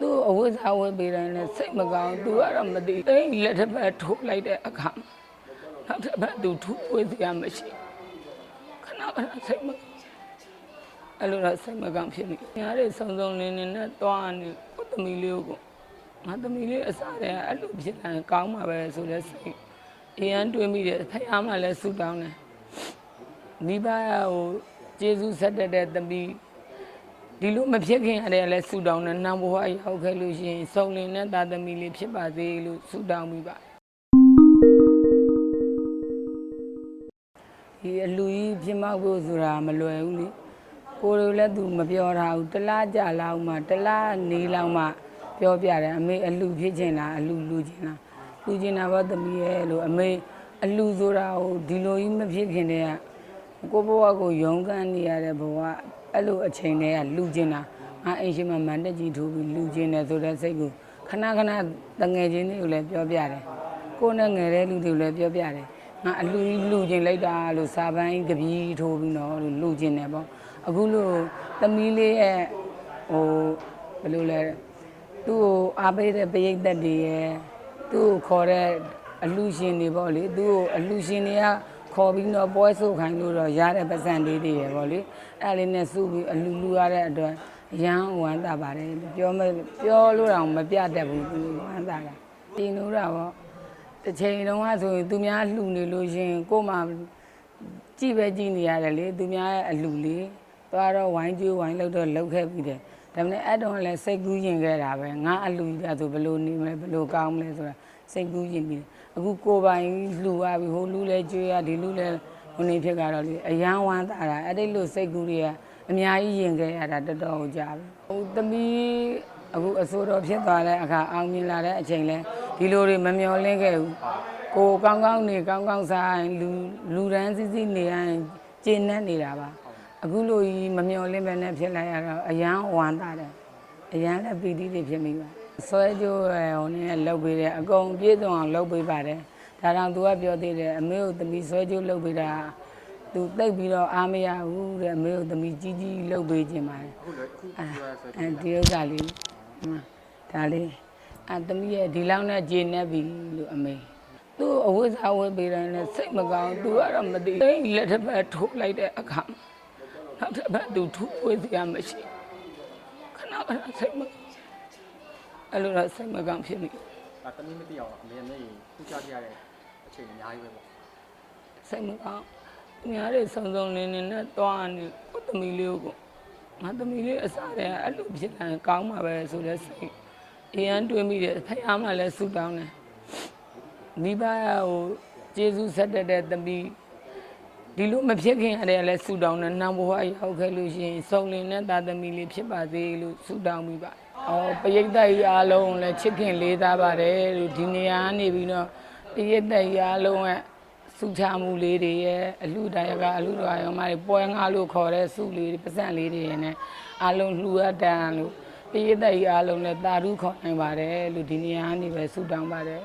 သူ့အဝတ်စားဝတ်ပေးတယ်နဲ့စိတ်မကောင်းသူကတော့မသိအိမ်လက်တစ်ပတ်ထိုးလိုက်တဲ့အခါမှာနောက်တစ်ပတ်သူထိုးပွေးစရာမရှိခဏခဏစိတ်မကောင်းအဲ့လိုတော့စိတ်မကောင်းဖြစ်မိညားတွေစုံစုံလင်းလင်းနဲ့တွားနေကိုယ်သမီးလေးကိုငါသမီးလေးအစားတယ်အဲ့လိုဖြစ်လာရင်ကောင်းမှာပဲဆိုတဲ့စိတ်အရန်တွေးမိတယ်ဖခင်မှလည်းဆူတောင်းတယ်မိဘဟိုကျေးဇူးဆက်တတ်တဲ့သမီး ဒီလိုမဖြစ်ခင်ရတယ်လဲဆူတောင်းနဲ့နံဘဝရောက်ခဲ့လို့ရှိရင်စုံလင်တဲ့သားသမီးလေးဖြစ်ပါစေလို့ဆူတောင်းပြီးပါဒီအလူကြီးဖြစ်မောက်ဖို့ဆိုတာမလွယ်ဘူးလေကိုယ်တို့လည်းသူမပြောထားဘူးတလားကြလောက်မှတလားနေလောက်မှပြောပြတယ်အမေအလူဖြစ်ချင်လားအလူလူချင်လားလူချင်တာဘာသမီးရဲ့လို့အမေအလူဆိုတာကိုဒီလိုကြီးမဖြစ်ခင်တည်းကကိုဘဝကိုရုန်းကန်နေရတဲ့ဘဝ အဲ့လိုအချိန်တည်းကလူကျင်တာငါအိမ်ရှိမှမန်တက်ကြီးထိုးပြီးလူကျင်တယ်ဆိုတဲ့စိတ်ကိုခဏခဏတငယ်ချင်းတွေကိုလည်းပြောပြတယ်ကိုနဲ့ငယ်တဲ့လူတွေကိုလည်းပြောပြတယ်ငါအလူကြီးလူကျင်လိုက်တာလို့စာပန်းကြီးကပီးထိုးပြီးတော့လို့လူကျင်တယ်ပေါ့အခုလို့သမီးလေးရဲ့ဟိုဘယ်လိုလဲသူ့ကိုအားပေးတဲ့ပရိသတ်တွေရဲ့သူ့ကိုခေါ်တဲ့အလူရှင်တွေပေါ့လေသူ့ကိုအလူရှင်တွေက ခေါ်ပြီးတော့ပွဲဆုပ်ခိုင်းလို့တော့ရတဲ့ပတ်စံလေးတွေရယ်ပေါ့လေအဲ့ဒါလေးနဲ့စုပြီးအလူလူရတဲ့အတွက်အရန်ဝမ်းသာပါတယ်ပြောမပြောလို့တော့မပြတတ်ဘူးသူဝမ်းသာတာပြင်လို့တာပေါ့တစ်ချိန်တုန်းကဆိုရင်သူများလှူနေလို့ရှရင်ကို့မှာကြည့်ပဲကြည့်နေရတယ်လေသူများရဲ့အလူလေးသွားတော့ဝိုင်းကျွေးဝိုင်းလို့တော့လှုပ်ခဲ့ပြီးတယ်ဒါပေမဲ့အဲ့တုန်းကလည်းစိတ်ကူးရင်ခဲ့တာပဲငါအလူကြီးဒါဆိုဘယ်လိုနေမလဲဘယ်လိုကောင်းမလဲဆိုတာ စိတ်ကူးရင်ပြီးတယ်အခုကိုယ်ပိုင်လှူရပြီဟိုလူလဲကျွေးရဒီလူလဲဟိုနေဖြစ်ကြတော့လေအယမ်းဝမ်းသာတာအဲ့ဒီလိုစိတ်ကူးတွေကအများကြီးရင်ခဲ့ရတာတော်တော်ကိုကြာပြီဟိုသမီးအခုအစိုးရဖြစ်သွားတဲ့အခါအောင်မြင်လာတဲ့အချိန်လဲဒီလိုတွေမမျော်လင့်ခဲ့ဘူးကိုယ်ကောင်းကောင်းနေကောင်းကောင်းစားရင်လူလူရန်စီစီနေရင်ကျင့်နေနေတာပါအခုလိုကြီးမမျော်လင့်ပဲနဲ့ဖြစ်လိုက်ရတော့အယမ်းဝမ်းသာတယ်အယမ်းလည်းပီတိတွေဖြစ်မိပါ ဆွဲကြိုးရယ်ဟိုနဲ့လှုပ်ပေးတယ်အကုန်ပြည့်စုံအောင်လှုပ်ပေးပါတယ်ဒါတောင်သူကပြောသေးတယ်အမေကိုသမီးဆွဲကြိုးလှုပ်ပေးတာသူတိတ်ပြီးတော့အားမရဘူးတဲ့အမေကိုသမီးကြီးကြီးလှုပ်ပေးခြင်းပါတယ်အခုလည်းအခုအဲပြောရဆိုအဲဒီဥစ္စာလေးဟမ်ဒါလေးအဲသမီးရဲ့ဒီလောက်နဲ့ဂျင်းနေပြီလို့အမေသူ့အဝတ်စားဝတ်ပေးတယ်နဲ့စိတ်မကောင်းသူကတော့မသိအိမ်လက်တစ်ပတ်ထိုးလိုက်တဲ့အခါမှာနောက်တစ်ပတ်သူထိုးပွေးစရာမရှိခဏခဏစိတ်မကောင်း အဲ့လိုတော့စိတ်မကောင်းဖြစ်မိဒါတမီးမသိအောင်အမေအမေခုချပြရတဲ့အချိန်အများကြီးပဲပေါ့စိတ်မကောင်းသူများတွေစုံစုံလင်းလင်းနဲ့တွားနေကိုယ်သမီးလေးကိုငါသမီးလေးအစားတယ်အဲ့လိုဖြစ်လာရင်ကောင်းမှာပဲဆိုတဲ့စိတ်အရန်တွေးမိတယ်ဖခင်မှလည်းဆူတောင်းတယ်မိဘဟိုကျေးဇူးဆက်တတ်တဲ့သမီး ဒီလိုမဖြစ်ခင်ရတယ်လည်းဆူတောင်းတယ်နံဘဝရောက်ခဲ့လို့ရှိရင်စုံလင်တဲ့သားသမီးလေးဖြစ်ပါစေလို့ဆူတောင်းပြီးပါအော်ပရိသတ်ကြီးအားလုံးလည်းချစ်ခင်လေးသားပါတယ်လို့ဒီနေရာကနေပြီးတော့ပရိသတ်ကြီးအားလုံးကစုချမှုလေးတွေရဲ့အလှတိုင်းကအလှတော်ရောမတွေပွဲငါလို့ခေါ်တဲ့စုလေးတွေပစံလေးတွေနဲ့အလုံးလှူအပ်တန်လို့ပြည်သက်ကြီးအလုံးနဲ့တာရုခေါ်နိုင်ပါတယ်လို့ဒီနေရာကနေပဲဆုတောင်းပါတယ်